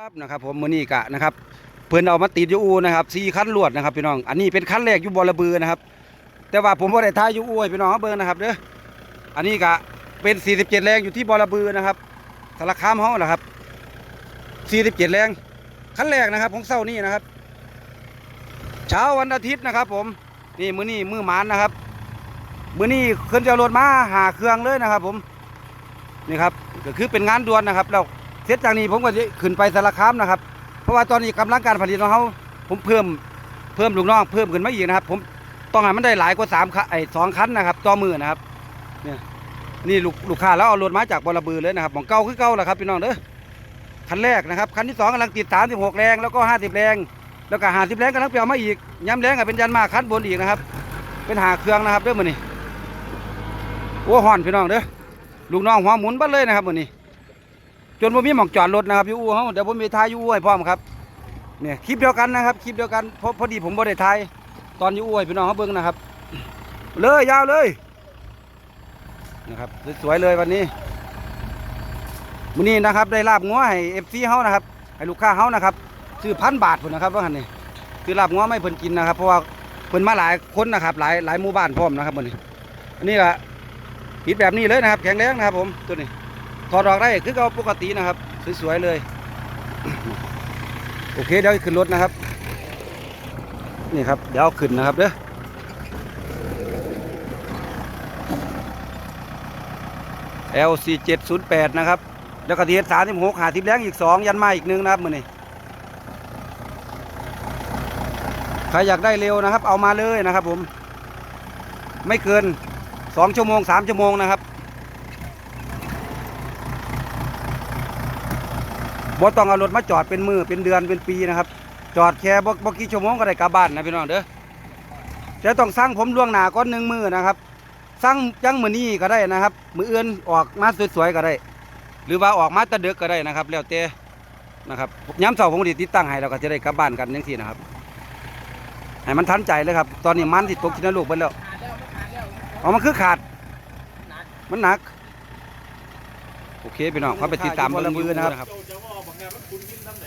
ครับนะครับผมมือนี้กะนะครับเพิ่นเอามาติดยูอูนะครับสี่คันลวดนะครับพี่น้องอันนี้เป็นคันแรกอยู่บอระบือนะครับ แต่ว่าผมบ่าได้ท้ายยูอูพี่น้องเบิ่งนะครับเด้ออันนี้กะเป็น 47 แรงอยู่ที่บอระบือนะครับสารคามเฮานะครับ 47 แรงคันแรกนะครับของเช้านี้นะครับ เช้าวันอาทิตย์นะครับ ผมนี่มือนี้มือหมานนะครับ มือนี้เพิ่นจะรถมาหาเครื่องเลยนะครับ ผมนี่ครับก็คือเป็นงานด่วนนะครับแล้ว เสร็จจากนี้ผมก็จะขึ้นไปสารคามนะครับ เพราะว่าตอนนี้กำลังการผลิตของเขาผมเพิ่มเพิ่มลูกน้องเพิ่มขึ้นมาอีกนะครับ ผมต้องให้มันได้หลายกว่าสามคันไอ้สองคันนะครับต่อมือนะครับเนี่ยนี่ลูกลูกค้าแล้วเอารถมาจากบอระบือเลยนะครับของเก่าคือเก่าแหละครับพี่น้องเด้อคันแรกนะครับคันที่สองกำลังติดสามสิบหกแรงแล้วก็ห้าสิบแรง แล้วก็ห้าสิบแรงกำลังเปลี่ยนมาอีกย้ำแรงก็เป็นยันมาคันบนอีกนะครับ เป็นหาเครื่องนะครับเด้อมือนี้โอ้ห่อนพี่น้องเด้อลูกน้องหัวหมุนบัดเลยนะครับมือนี้ จนผมมีหมองจอดรถนะครับอยู่อู่เขาเดี๋ยวผมมีทายอยู่อู่ให้พร้อมครับเนี่ยคลิปเดียวกันนะครับคลิปเดียวกันเพราะพอดีผมบ่ได้ทายตอนอยู่อู่ให้พี่น้องเขาเบิ่งนะครับ เลยยาวเลยนะครับสวยๆเลยวันนี้วันนี้นะครับได้ลาบงัวให้เอฟซีเขานะครับให้ลูกค้าเขานะครับซื้อพันบาทพุ่นนะครับว่าหันนี่ซื้อลาบงัวไม่เพิ่นกินนะครับ เพราะว่าเพิ่นมาหลายคนนะครับ หลายหลายหมู่บ้านพร้อมนะครับวันนี้อันนี้ละปิดแบบนี้เลยนะครับ แข็งแรงนะครับผมตัวนี้ ถอดออกได้คือเอาปกตินะครับ สวยๆเลย โอเคเดี๋ยวขึ้นรถนะครับ นี่ครับเดี๋ยวขึ้นนะครับเด้อ LC 708นะครับแล้วก็ทีเอสามสิบหกหาทิพแรงอีกสองยันมาอีกหนึ่งนะครับมือนี้ใครอยากได้เร็วนะครับ เอามาเลยนะครับผม ไม่เกินสองชั่วโมงสามชั่วโมงนะครับ บ่ต้องเอารถมาจอดเป็นมือเป็นเดือนเป็นปีนะครับ จอดแค่บ่บ่กี่ชั่วโมงก็ได้กลับบ้านนะพี่น้องเด้อจะต้องสั่งผมล่วงหน้าก่อนหนึ่งมือนะครับสั่งยังมือนี้ก็ได้นะครับ มืออื่นออกมาสวยๆก็ได้ หรือว่าออกมาตะเดึกก็ได้นะครับ แล้วแต่นะครับย้ำเสาผมดีติดตั้งให้เราก็จะได้กลับบ้านกันยังสี่นะครับให้มันทันใจเลยครับ ตอนนี้มันติดตกที่นลูกไปแล้วเอามันคือขาด มันหนัก โอเคพี่น้องเขาไปติดตามเบอร์มือนะครับ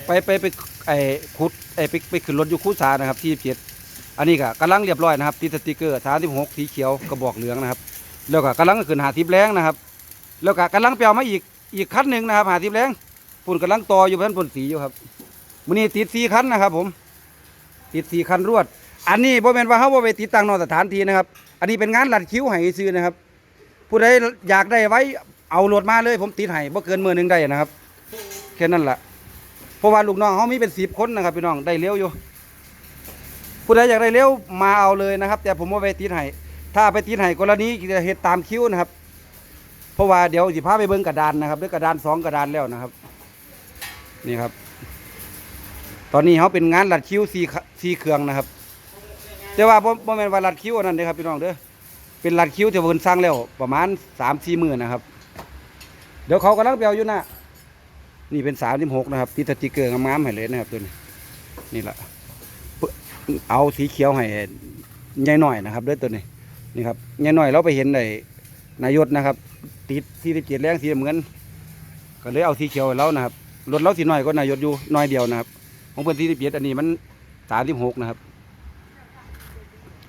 ไปไปไปไอ้ขุดไอ้ไปไปขึ้นรถอยู่คูสานะครับที่เจ็ดอันนี้ก็กำลังเรียบร้อยนะครับติดสติกเกอร์สามสิบหกสีเขียวกระบอกเหลืองนะครับ แล้วก็กำลังขึ้นหาทิพแรงนะครับ แล้วก็กำลังเปลี่ยนมาอีกอีกคันหนึ่งนะครับหาทิพแรงปุ่นกำลังต่ออยู่เพื่อนปุ่นสีอยู่ครับมันนี้ติดสีคันนะครับ ผม ติดสีคันรวด อันนี้บ่แมนว่าเขาบ่ไปติดตั้งนอกสถานที่นะครับ อันนี้เป็นงานหลัดคิ้วให้ซื้อนะครับ ผู้ใดอยากได้ไว้เอารถมาเลย ผมติดให้บ่เกินมือหนึ่งได้นะครับแค่นั้นแหละ ราะว่าลูกน้องเขามีเป็นสิบคนนะครับพี่น้องได้เร็วอยู่ผู้ใดอยากได้เร็วมาเอาเลยนะครับ แต่ผมว่าไปติดให้ถ้าไปติดให้กรณีจะเหตุตามคิ้วนะครับ เพราะว่าเดี๋ยวสิพาไปเบิ้งกระดานนะครับด้วยกระดานสองกระดานแล้วนะครับ นี่ครับ ตอนนี้เขาเป็นงานลัดคิ้วสีสีเครื่องนะครับ แต่ว่าบ่บ่แม่นว่าลัดคิ้วนั่นเด้อครับพี่น้องเด้อเป็นลัดคิ้วที่เพิ่นสร้างแล้วประมาณสามสี่หมื่นนะครับ เดี๋ยวเขากำลังไปเอาอยู่นะ นี่เป็นสามสิบหกนะครับติดสติกเกอร์งามๆให้เลยนะครับตัวนี้นี่แหละเอาสีเขียวให้ยายหน่อยนะครับด้วยตัวนี้นี่ครับยายหน่อยเราไปเห็นในนายศนะครับ ติดที่สิบเจ็ดแรงสีเหมือนก็เลยเอาสีเขียวให้เรานะครับรถเราสีหน่อยก็นายศอยู่น้อยเดียวนะครับ ของเพื่อนที่สิบเจ็ดอันนี้มันสามสิบหกนะครับ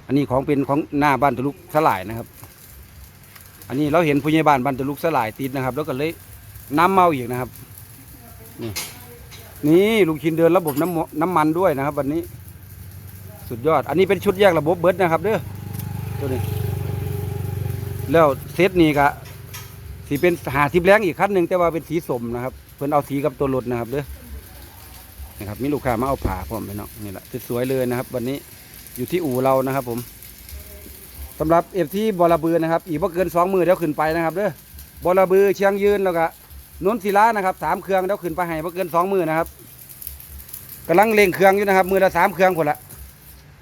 อันนี้ของเป็นของหน้าบ้านตะลุกสลายนะครับ อันนี้เราเห็นผู้ใหญ่บ้านบ้านตะลุกสลายติดนะครับ แล้วก็เลยน้ำเมาอีกนะครับ นี่นี่ลุงชินเดินระบบน้ำมน้ำมันด้วยนะครับ วันนี้ สุดยอด อันนี้เป็นชุดแยกระบบเบิร์ดนะครับเด้อตัวนี้ แล้วเซตนี้ก็สีเป็นหาทิพแรงอีกคันหนึ่งแต่ว่าเป็นสีสมนะครับ เพิ่นเอาสีกับตัวรถนะครับเด้อนะครับมีลูกค้ามาเอาผ่าพร้อมไปเนาะนี่แหละสวยเลยนะครับ วันนี้อยู่ที่อู่เรานะครับ ผมสำหรับเอฟที่บอระบือนะครับ อีกบ่เกินสองมือเดี๋ยวขึ้นไปนะครับเด้อบอระบือเชียงยืนแล้วก็ นนศิลานะครับสามเครื่องเดี๋ยวขึ้นไปให้เ่เกินสองมือนะครับกำลังเร่งเครื่องอยู่นะครับ มือละสามเครื่องคนละ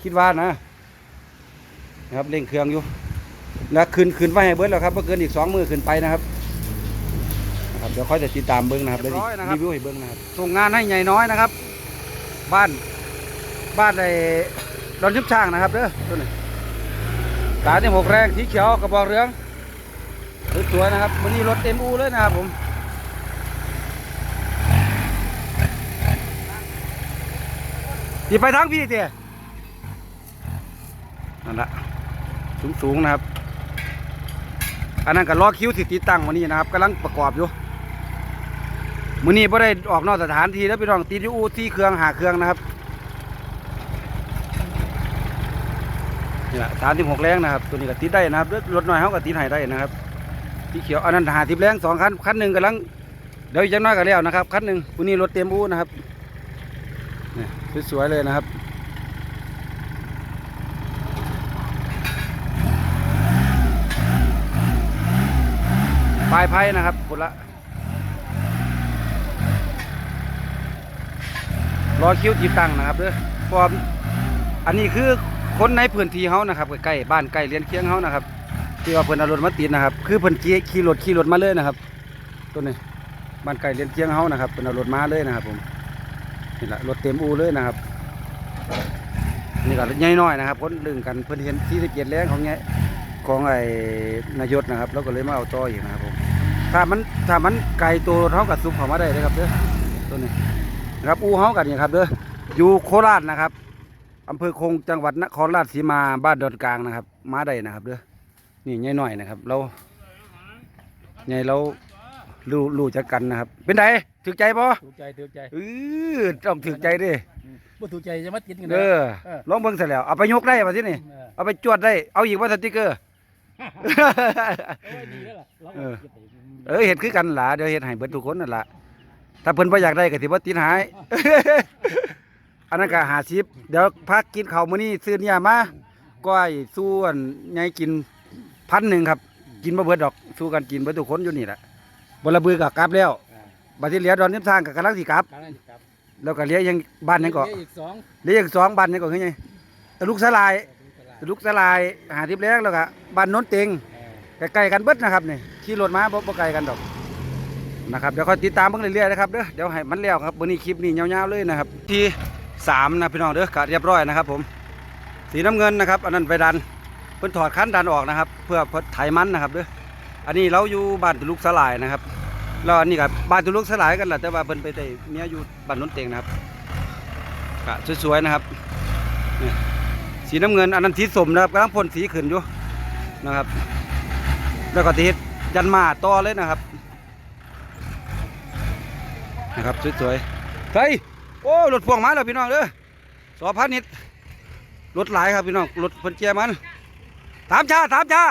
คิดว่านะนะครับเร่งเครื่องอยู่ แล้วขึ้นขึ้นไปให้เบิร์ดแล้วครับเ่เกินอีกสองมือขึ้นไปนะครับนะครับเดี๋ยวค่อยจะติดตามเบิ้งนะครับเดี๋ยวรีวิวให้เบิ้งนะครับส่งงานให้ใหญ่น้อยนะครับ บ้านบ้านในดอนชิบช่างนะครับเด้อตัวนี้สามที่หกแรงสีเขียวกระบอกเหลืองสวยๆนะครับวันนี้รถเต็มอูเลยนะครับผม สิไปทางพี่เตี้ยนั่นละสูงสูงๆนะครับ อันนั้นก็ล้อคิ้วสิติดตั้งวันนี้นะครับกำลังประกอบอยู่มื้อนี้บ่ได้ออกนอกสถานที่แล้วพี่น้องติดอยู่อู่ที่เครื่องหาเครื่องนะครับนี่แหละสามสิบหกแรงนะครับ ตัวนี้ก็ติดได้นะครับรถน้อยเขาก็ติดให้ได้นะครับที่เขียวอันนั้นหาทิบแรงสองคันคันหนึ่งกำลังเดี๋ยวอีกจังน้อยก็แล้วนะครับคันหนึ่งวันนี้รถเต็มอู่นะครับ สวยๆเลยนะครับปลายไพ่นะครับคนละรอคิวติดตั้งนะครับเด้อพราะว่าอันนี้คือคนในพื้นที่เขานะครับใกล้ๆบ้านใกล้เรียนเคียงเขานะครับที่ว่าเพิ่นเอารถมาติดนะครับ คือเพิ่นขี่ขี่รถขี่รถมาเลยนะครับ ตัวนี้บ้านใกล้เรียนเคียงเขานะครับเพิ่นเอารถมาเลยนะครับผม นี่แหละรถเต็มอูเลยนะครับนี่ก็ใหญ่น้อยนะครับคนดึงกันเพิ่นเห็นที่สะเกียรแรงของไงของไอ้นายศนะครับ แล้วก็เลยมาเอาต่ออีกนะครับผมถ้ามันถ้ามันไกลตัวเท่ากับซุปเขามาได้เลยครับเด้อตัวนี้นะครับอูเฮากันเนี่ยครับเด้ออยู่โคราชนะครับอำเภอคงจังหวัดนครราชสีมาบ้านดอนกลางนะครับ มาได้นะครับเด้อนี่ใหญ่หน่อยนะครับ เราใหญ่เรารู้รู้จักกันนะครับ เป็นไง ถึกใจปะถูกใจถูกใจเออต้องถึกใจดิบ่ถูกใจจะมาติดกันเอเด้ออเออลองเบิ่งเสร็จแล้วเอาไปยกได้ป่ะที่นี่เออเอาไปจวดได้เอาอีกว่าสติกเกอร์โอ้ยดีแล้วล่ะเราเออก็ก็บไปเออเห็ดคือกันล่ะเดี๋ยวเห็ดให้เบิดทุกคนนั่นล่ะถ้าเพิ่นบ่อยากได้ก็สิบ่ติดหายอันนั้นก็หาสิบเดี๋ยวพักกินข้าวมื้อนี้ซื้อเนี่ยมาก้อยสู้อันใหญ่กินพันหนึ่งครับ กินบ่เบิดดอกสู้กันกินเบิดทุกคนอยู่นี่แหละบ่ละบือก็กลับแล้วอ่า บัดที่เหลือดอนนิ้มทางก็กำลังสิกลับ การนั้นสิครับแล้วก็เหลือยังบ้านยังก็เหลืออีกสองเหลืออีกสองบ้านยังก็คือไงตะลุกสลายตะลุกสลายหาทิพย์แรงแล้วก็บ้านโน้นเต็ง เออใกล้ๆกันเบิดนะครับนี่ขี่รถมาบ่บ่ไกลกันดอกนะครับเดี๋ยวค่อยติดตามเบิ่งเรื่อยๆนะครับเด้อเดี๋ยวให้มันแล้วครับวันนี้คลิปนี้ยาวๆเลยนะครับ ที่สามนะพี่น้องเด้อก็เรียบร้อยนะครับ ผมสีน้ำเงินนะครับ อันนั้นไปดันเพิ่นถอดคันดันออกนะครับ เพื่อเพื่อไถมันนะครับเด้ออันนี้เราอยู่บ้านตุลุกสลายนะครับ แล้วอันนี้กับบ้านตุลุกสลายกันแหละแต่ว่าเพิ่นไปได้เมียอยู่บ้านนนเตงนะครับก็สวยๆนะครับนี่สีน้ำเงินอันนั้นสีสมนะครับกำลังพ่นสีขึ้นอยู่นะครับ แล้วก็ติดยันมาต่อเลยนะครับ นะครับสวยๆเฮ้ยโอ้รถพ่วงมาแล้วพี่น้องเด้อสอพันนิดรถหลายครับพี่น้องรถเพิ่นแจมันตามชาตามชา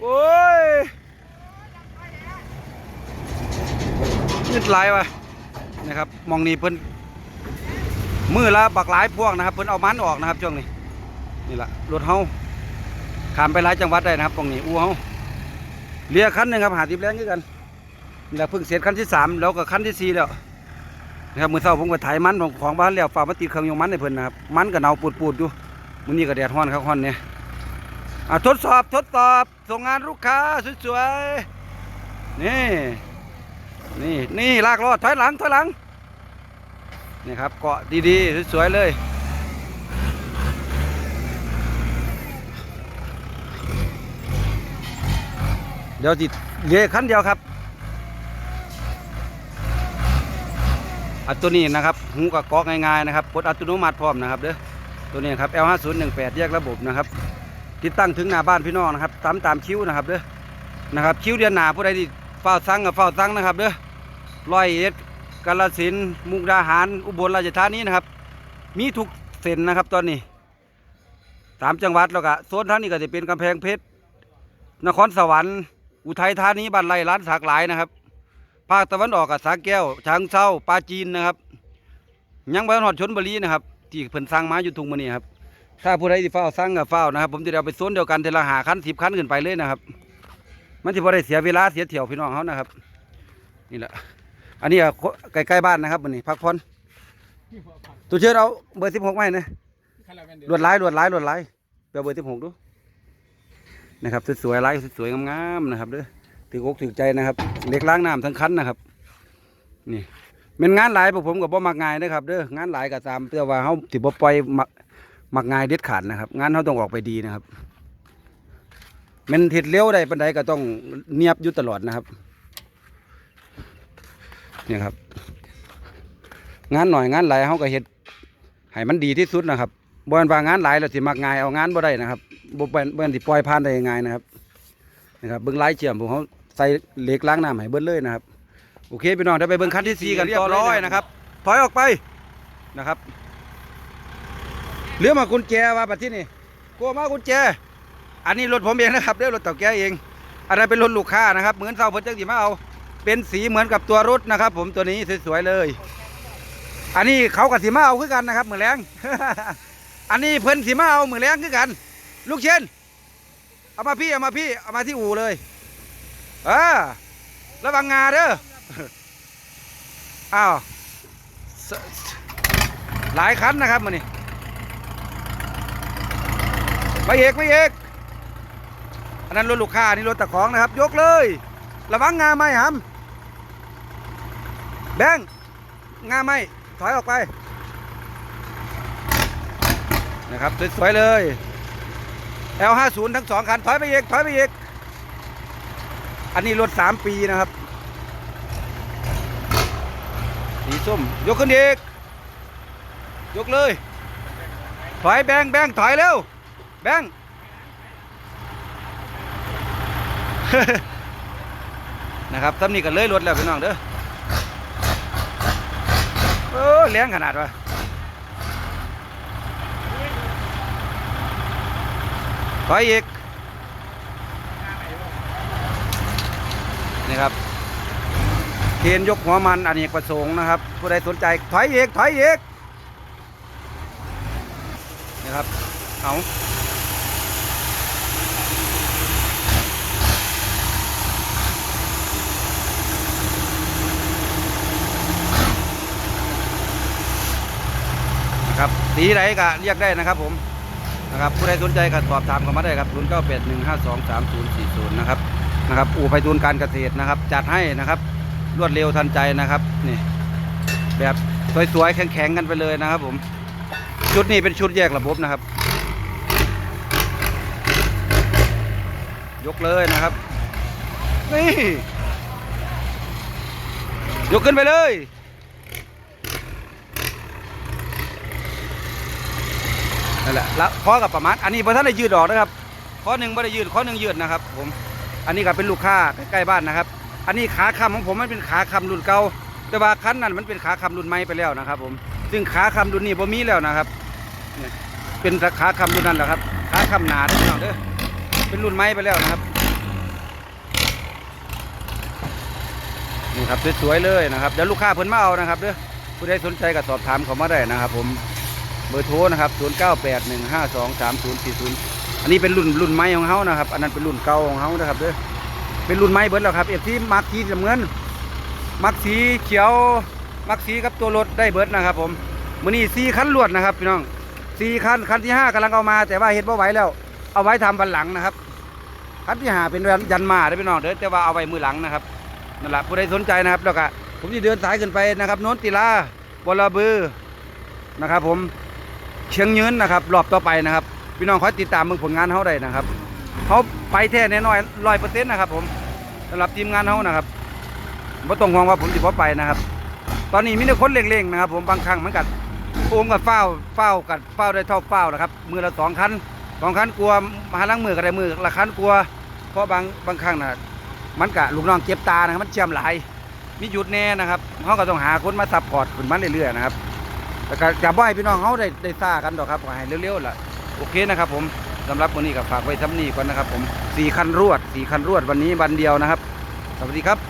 โอ้ย นิดหลายวะนะครับมองนี่เพิ่นมือละบักหลายพวกนะครับ เพิ่นเอามันออกนะครับช่วงนี้นี่แหละรถเฮาขามไปหลายจังหวัดได้นะครับตรงนี้อู้เฮาเรือคันหนึ่งครับหาติบแรงด้วยกันนี่แหละเพิ่งเสร็จคันที่สามแล้วก็คันที่สี่แล้วนะครับมือเช้าผมก็ถ่ายมันของของบ้านแล้วฝามาติดเครื่องยนต์มันให้เพิ่นนะครับมันก็เน่าปูดๆอยู่มือนี้ก็แดดร้อนครับร้อนเนี่ยอะทดสอบทดสอบส่งงานลูกค้าสวยๆนี่ นี่นี่ลากรอดถอยหลังถอยหลังนี่ครับเกาะดีๆสวยๆเลยเดี๋ยวจิเหลือคันเดียวครับอัตัวนี้นะครับหูกับกอกง่ายๆนะครับกดอัตโนมัติพร้อมนะครับเด้อตัวนี้ครับ L5018 แยกระบบนะครับ ติดตั้งถึงหน้าบ้านพี่น้องนะครับตามตามคิ้วนะครับเด้อนะครับคิ้วเดือนหนาผู้ใดที่ เฝ้าสั่งกับเฝ้าสั่งนะครับเด้อร้อยเอ็ดกาฬสินมุกดาหาร อุบลราชธานีนะครับ มีทุกเส้นนะครับตอนนี้สามจังหวัดแล้วก็โซนทางนี้ก็จะเป็นกำแพงเพชรนครสวรรค์ อุทัยธานีบ้านไร่ร้านสากหลายนะครับ ภาคตะวันออกกับสาแก้วช้างเศร้าปลาจีนนะครับ ยังไปหอดชนบุรีนะครับ ที่เพิ่นสร้างมาอยู่ทุงมื้อนี้ครับถ้าผู้ใดที่เฝ้าสร้างกับเฝ้านะครับ ผมจะเอาไปโซนเดียวกันเทละหาคันสิบคันขึ้นไปเลยนะครับ มันจะพอได้เสียเวลาเสียเที่ยวพี่น้องเขานะครับ นี่แหละ อันนี้ก็ใกล้ๆบ้านนะครับวันนี้พักผ่อนตัวเชิญเอาเบอร์สิบหกไหมาให้นะคันละแม่นเดียวลวดลายลวดลายลวดลายเปลเบอร์สิบหกดูนะครับสวยๆลายสวยๆงามๆนะครับเด้อถือกอกถือใจนะครับเล็กล้างน้ำทั้งคันนะครับ นี่เป็นงานหลายผมกับบ่มักง่ายนะครับเด้องานหลายก็ตามเพื่อว่าเขาสิบ่ปล่อยมักมักง่ายเด็ดขาดนะครับ งานเขาต้องออกไปดีนะครับ มันเท็ดเลี้ยวได้ปันใดก็ต้องเนียบอยู่ตลอดนะครับเนี่ยครับ งานหน่อยงานหลายเฮาก็เฮ็ดให้มันดีที่สุดนะครับบ่แม่นว่างานหลายแล้วสิมักง่ายเอางานบ่ได้นะครับบ่เป็นบ่แม่นสิปล่อยผ่านได้ง่ายนะครับนะครับเบิ่งลายเชื่อมพวกเขาใส่เหล็กล้างน้ำให้เบิดเลยนะครับ โอเคพี่น้องเดี๋ยวไปเบิ่งคันที่สี่กันเรียบร้อยนะครับ ถอยออกไปนะครับเหลือมากุญแจว่าบัดที่นี่กลัวมากุญแจ อันนี้รถผมเองนะครับเด้อรถเต่าแก่เอง อันนั้นเป็นรถลูกค้านะครับ เหมือนเสาเพิ่นจังสิมาเอา เป็นสีเหมือนกับตัวรถนะครับ ผมตัวนี้สวยๆเลย อันนี้เขากับสีมาเอาคือกันนะครับเหมือแรงอันนี้เพิ่นสีมาเอาเหมือแรงคือกัน ลูกเชนเอามาพี่เอามาพี่เอามาที่อู่เลยเออระวังงาเด้ออ้าวหลายคันนะครับมันนี่ไปเอกไปเอก อันนั้นรถลูกค้าอันนี่รถตะของนะครับ ยกเลย ระวังงาไหมครับแบงงาไหมถอยออกไป นะครับสวยๆเลย L50 ทั้งสองคันถอยไปอีกถอยไปอีกอันนี้รถสามปีนะครับสีส้มยกขึ้นอีกยกเลย ถอยแบงแบงถอยเร็วแบงค์ นะครับตำนี้ก็เลยรถแล้วพี่น้องเด้อเออแรงขนาดวะถอยอีกนี่ครับเทียนยกหัวมันอันนี้ประสงค์นะครับ ผู้ใดสนใจถอยอีกถอยอีกนะครับเอานะครับ สีไหนก็เรียกได้นะครับผมนะครับผู้ใดสนใจก็สอบถามเข้ามาได้ครับ0 9 8 1 5 2 3 0 4 0นะครับนะครับอู่ไพฑูรย์การเกษตรนะครับ จัดให้นะครับรวดเร็วทันใจนะครับนี่แบบสวยๆแข็งๆกันไปเลยนะครับ ผมชุดนี้เป็นชุดแยกระบบนะครับ ยกเลยนะครับนี่ยกขึ้นไปเลย นั่นแหละแล้วข้อกับประมาณอันนี้พอท่านได้ยืดออกนะครับข้อหนึ่งไม่ได้ยืดข้อหนึ่งยืดนะครับผมอันนี้ก็เป็นลูกค้าใกล้ๆบ้านนะครับ อันนี้ขาคำของผมมันเป็นขาคำรุ่นเก่าแต่ว่าคันนั้นมันเป็นขาคำรุ่นใหม่ไปแล้วนะครับ ผมซึ่งขาคำรุ่นนี้ผมมีแล้วนะครับเนี่ยเป็นขาคำรุ่นนั้นแหละครับขาคำหนาเด้อพี่น้องเด้อเป็นรุ่นใหม่ไปแล้วนะครับนี่ครับสวยๆเลยนะครับเดี๋ยวลูกค้าเพิ่นมาเอานะครับเด้อผู้ใดสนใจก็สอบถามเขามาได้นะครับ ผม เบอร์โทรนะครับ0 9 8 1 5 2 3 0 4 0 อันนี้เป็นรุ่นรุ่นใหม่ของเขานะครับ อันนั้นเป็นรุ่นเก่าของเขานะครับเด้อเป็นรุ่นไม้เบิร์ดแล้วครับเอฟซีมักสีน้ำเงิน มักสีเขียว มักสีกับตัวรถได้เบิร์ดนะครับ ผมมือนี้สี่คันลวดนะครับพี่น้องสี่คันคันที่ห้ากำลังเอามา แต่ว่าเห็นว่าไหวแล้ว เอาไว้ทำวันหลังนะครับ คันที่ห้าเป็นยันมาได้พี่น้องเด้อแต่ว่าเอาไว้มือหลังนะครับนั่นแหละผู้ใดสนใจนะครับแล้วก็ผมจะเดินสายขึ้นไปนะครับโน้นติลาบอลบือนะครับผม เชียงยืนนะครับรอบต่อไปนะครับ พี่น้องคอยติดตามมึงผลงานเขาได้นะครับเขาไปแท้แน่นอนร้อยเปอร์เซ็นต์นะครับ ผมสำหรับทีมงานเขานะครับไม่ต้องห่วงว่าผมจะพอไปนะครับ ตอนนี้มีแต่คนเร่งๆนะครับ ผมบางครั้งเหมือนกันโอมกับเฝ้าเฝ้ากับเฝ้าได้เท่าเฝ้านะครับมือละสองคันสองคันกลัวมาหาล้างมือก็ได้มือละคันกลัว เพราะบางบางครั้งนะมันกะลูกน้องเจ็บตานะครับมันเจียมหลายมีหยุดแน่นะครับเขาก็ต้องหาคนมาซัพพอร์ตขึ้นมาเรื่อยๆนะครับ แล้วก็จะบ่ให้พี่น้องเขาได้ได้ซ่ากันดอกครับขอให้เร็วๆล่ะโอเคนะครับ ผมสำหรับวันนี้ก็ฝากไว้ทำนี้ก่อนนะครับ ผมสี่คันรวดสี่คันรวดวันนี้วันเดียวนะครับ สวัสดีครับ